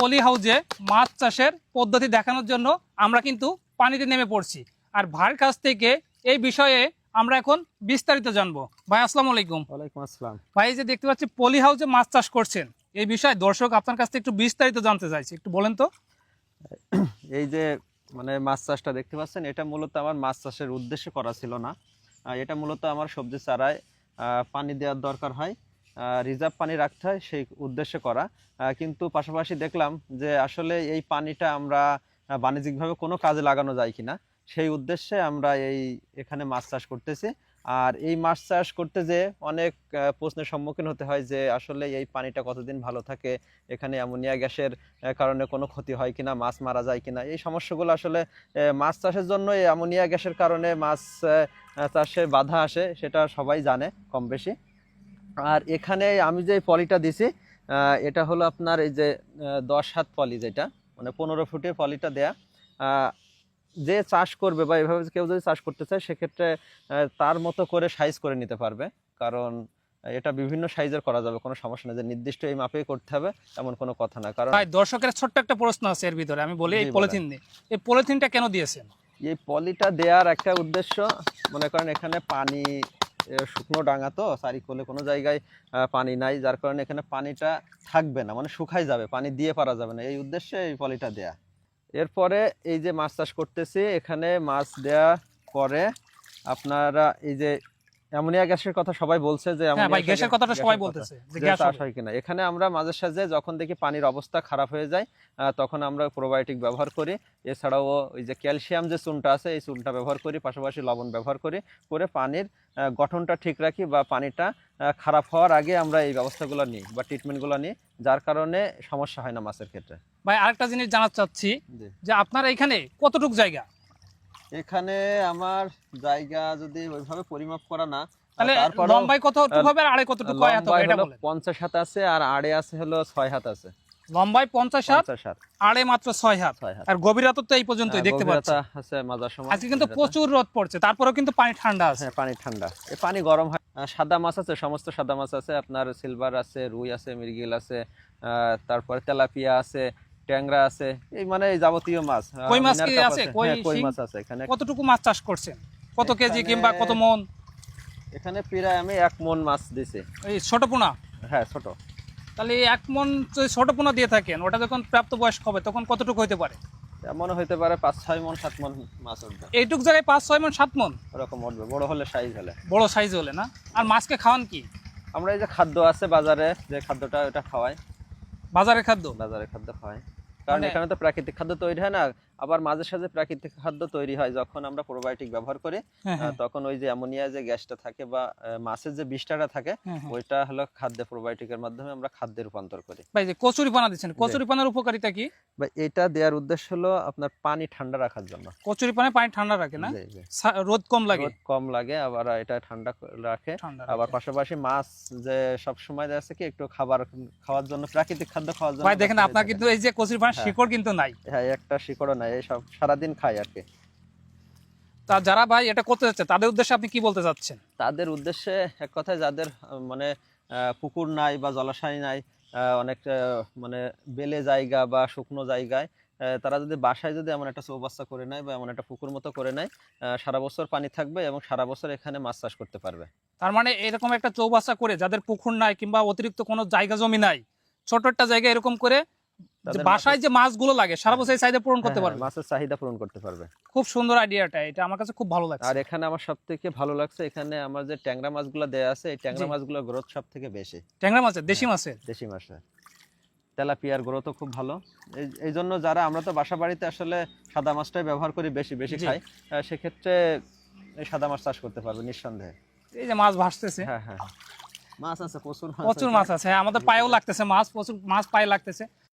পলি হাউজে মাছ চাষের পদ্ধতি দেখানোর জন্য আমরা কিন্তু পানিতে নেমে পড়ছি। আর ভাইয়ের কাছ থেকে এই বিষয়ে আমরা এখন বিস্তারিত জানব। ভাই আসসালামু আলাইকুম। ওয়ালাইকুম আসসালাম। ভাই যে দেখতে পাচ্ছি পলি হাউজে মাছ চাষ করছেন। এই বিষয়ে দর্শক আপনার কাছ থেকে একটু বিস্তারিত জানতে চাইছি। একটু বলেন তো। এই যে মানে মাছ চাষটা দেখতে পাচ্ছেন এটা মূলত আমার মাছ চাষের উদ্দেশ্যে করা ছিল না। এটা মূলত আমার সবজি চারায় পানি দেওয়ার দরকার হয়। রিজার্ভ পানি রাখতে হয় সেই উদ্দেশ্যে করা। কিন্তু পাশাপাশি দেখলাম যে আসলে এই পানিটা আমরা বাণিজ্যিকভাবে কোনো কাজে লাগানো যায় কিনা, সেই উদ্দেশ্যে আমরা এই এখানে মাছ চাষ করতেছি। আর এই মাছ চাষ করতে যে অনেক প্রশ্নের সম্মুখীন হতে হয় যে আসলে এই পানিটা কতদিন ভালো থাকে, এখানে অ্যামোনিয়া গ্যাসের কারণে কোনো ক্ষতি হয় কিনা, মাছ মারা যায় কিনা, এই সমস্যাগুলো আসলে মাছ চাষের জন্য এই অ্যামোনিয়া গ্যাসের কারণে মাছ চাষে বাধা আসে, সেটা সবাই জানে কম বেশি আর এখানে আমি যে পলিটা দিছি এটা হলো আপনার এই যে দশ হাত পলি যেটা মানে পনেরো ফুটের পলিটা দেয়া। যে চাষ করবে বা এভাবে কেউ যদি চাষ করতে চায় সেক্ষেত্রে তার মতো করে সাইজ করে নিতে পারবে। কারণ এটা বিভিন্ন সাইজের করা যাবে কোনো সমস্যা নেই। যে নির্দিষ্ট এই মাপেই করতে হবে এমন কোনো কথা না। কারণ ভাই দর্শকের ছোট্ট একটা প্রশ্ন আছে এর ভিতরে। আমি বলি এই পলিথিন নিয়ে। এই পলিথিনটা কেন দিয়েছেন? এই পলিটা দেওয়ার একটা উদ্দেশ্য মনে করেন এখানে পানি শুকনো ডাঙা তো চারিকোলে কোনো জায়গায় পানি নাই, যার কারণে এখানে পানিটা থাকবে না মানে শুকাই যাবে, পানি দিয়ে পারা যাবে না, এই উদ্দেশ্যে এই পলিটা দেয়া। এরপরে এই যে মাছ চাষ করতেছি, এখানে মাছ দেয়া পরে আপনারা এই যে অ্যামোনিয়া গ্যাসের কথা সবাই বলছে যে হ্যাঁ ভাই গ্যাসের কথাটা সবাই বলতেছে যে গ্যাস হয় কিনা। এখানে আমরা মাঝে সাঝে যখন দেখি পানির অবস্থা খারাপ হয়ে যায় তখন আমরা প্রোবায়োটিক ব্যবহার করি। এছাড়াও ওই যে ক্যালসিয়াম যে চুনটা আছে এই চুনটা ব্যবহার করি পাশাপাশি লবণ ব্যবহার করি করে পানির গঠনটা ঠিক রাখি বা পানিটা খারাপ হওয়ার আগে আমরা এই ব্যবস্থাগুলো নিই বা ট্রিটমেন্টগুলো নিই যার কারণে সমস্যা হয় না মাছের ক্ষেত্রে। ভাই আরেকটা জিনিস জানাতে চাচ্ছি যে আপনার এখানে কতটুক জায়গা? এখানে আমার জায়গা যদি ওইভাবে পরিমাপ করা না তাহলে লম্বাই কতটুকু হবে আর আড়ে কতটুকু হয় এটা বলেন। পঞ্চাশ হাত আছে আর আড়ে আছে হলো ছয় হাত আছে। লম্বাই পঞ্চাশ হাত আড়ে মাত্র ছয় হাত। আর গভীরতা তো এই পর্যন্তই হ্যাঁ, দেখতে পাচ্ছি। গভীরতা আছে মাজার সময় আজকে কিন্তু প্রচুর রোদ পড়ছে তারপরেও কিন্তু পানি ঠান্ডা আছে। হ্যাঁ পানি ঠান্ডা। এই পানি গরম হয়। সাদা মাছ আছে সমস্ত সাদা মাছ আছে। আপনার সিলভার আছে রুই আছে মৃগেল আছে আহ, তারপরে তেলাপিয়া আছে ট্যাংরা আছে এই মানে যাবতীয় মাছ কই মাছ কি আছে? হ্যাঁ, কই, কই মাছ আছে এখানে। কতটুকু মাছ চাষ করছেন? কত কেজি কিংবা কত মন? এখানে প্রায় আমি এক মন মাছ দিছি। এই ছোট পোনা? হ্যাঁ ছোট। তাহলে এক মন যদি ছোট পোনা দিয়ে থাকেন ওটা যখন প্রাপ্ত বয়স্ক হবে তখন কতটুকু হতে পারে? এমন হইতে পারে পাঁচ ছয় মন সাত মন মাছ উঠবে। এইটুক জায়গায় পাঁচ ছয় মন সাত মন? ওরকম উঠবে বড় হলে সাইজ হলে। বড় সাইজ হলে না? আর মাছকে খাওয়ান কি? আমরা এই যে খাদ্য আছে বাজারে যে খাদ্যটা ওটা খাওয়াই। বাজারের খাদ্য? বাজারে খাদ্য খাওয়াই। কারণ মানে- এখানে তো প্রাকৃতিক খাদ্য তৈরি হয় না। আবার মাঝে সাঝে প্রাকৃতিক খাদ্য তৈরি হয় যখন আমরা প্রোবায়োটিক ব্যবহার করি হ্যাঁ হ্যাঁ, তখন ওই যে অ্যামোনিয়া যে গ্যাসটা থাকে বা মাছের যে বিষটাটা থাকে হ্যাঁ। ওইটা হলো খাদ্যে প্রোবায়োটিকের মাধ্যমে আমরা খাদ্যে রূপান্তর করি। ভাই যে কচুরি পানা দিচ্ছেন কচুরি পানার উপকারিতা কি? বা এটা দেওয়ার উদ্দেশ্য হলো আপনার পানি ঠান্ডা রাখার জন্য। কচুরি পানায় পানি ঠান্ডা রাখে না? রোদ কম লাগে? রোদ কম লাগে আবার এটা ঠান্ডা রাখে। আবার পাশাপাশি মাছ যে সব সময় যাচ্ছে কি একটু খাবার খাওয়ার জন্য প্রাকৃতিক খাদ্য খাওয়ার জন্য ভাই দেখেন আপনার কিন্তু এই যে কচুরি পানার হ্যাঁ। শিকড় কিন্তু নাই। হ্যাঁ একটা শিকড়ও নাই। সারাদিন খাই আর কি। তা যারা ভাই এটা করতে যাচ্ছে তাদের উদ্দেশ্যে আপনি কি বলতে চাচ্ছেন? তাদের উদ্দেশ্যে এক কথায় যাদের মানে পুকুর নাই বা জলাশয় নাই অনেক মানে বেলে জায়গা বা শুকনো জায়গায় তারা যদি বাসায় যদি এমন একটা চৌবাচ্চা করে নেয় বা এমন একটা পুকুর মতো করে নেয় সারা বছর পানি থাকবে এবং সারা বছর এখানে মাছ চাষ করতে পারবে। তার মানে এরকম একটা চৌবাসা করে যাদের পুকুর নাই কিংবা অতিরিক্ত কোনো জায়গা জমি নাই ছোট একটা জায়গা এরকম করে বাসায় যে মাছগুলো লাগে সারা বছর চাহিদা পূরণ করতে হ্যাঁ, পারবে? হ্যাঁ, মাছের চাহিদা পূরণ করতে পারবে। খুব সুন্দর আইডিয়াটা এটা আমার কাছে খুব ভালো লাগছে। আর এখানে আমার সব থেকে ভালো লাগছে এখানে আমার যে ট্যাংরা মাছগুলো দেয়া আছে এই ট্যাংরা মাছগুলোর গ্রোথ সব থেকে বেশি। ট্যাংরা মাছের দেশি মাছের? দেশি মাছের। তেলাপিয়ার গ্রোথও খুব ভালো। এই জন্য যারা আমরা তো বাসা বাড়িতে আসলে সাদা মাছটাই ব্যবহার করি বেশি বেশি। খাই। সেক্ষেত্রে এই সাদা মাছ চাষ করতে পারবে নিঃসন্দেহে। এই যে মাছ ভাসতেছে। হ্যাঁ হ্যাঁ মাছ আছে প্রচুর প্রচুর মাছ আছে হ্যাঁ, আমাদের পায়েও লাগতেছে মাছ প্রচুর মাছ পায়ে লাগতেছে।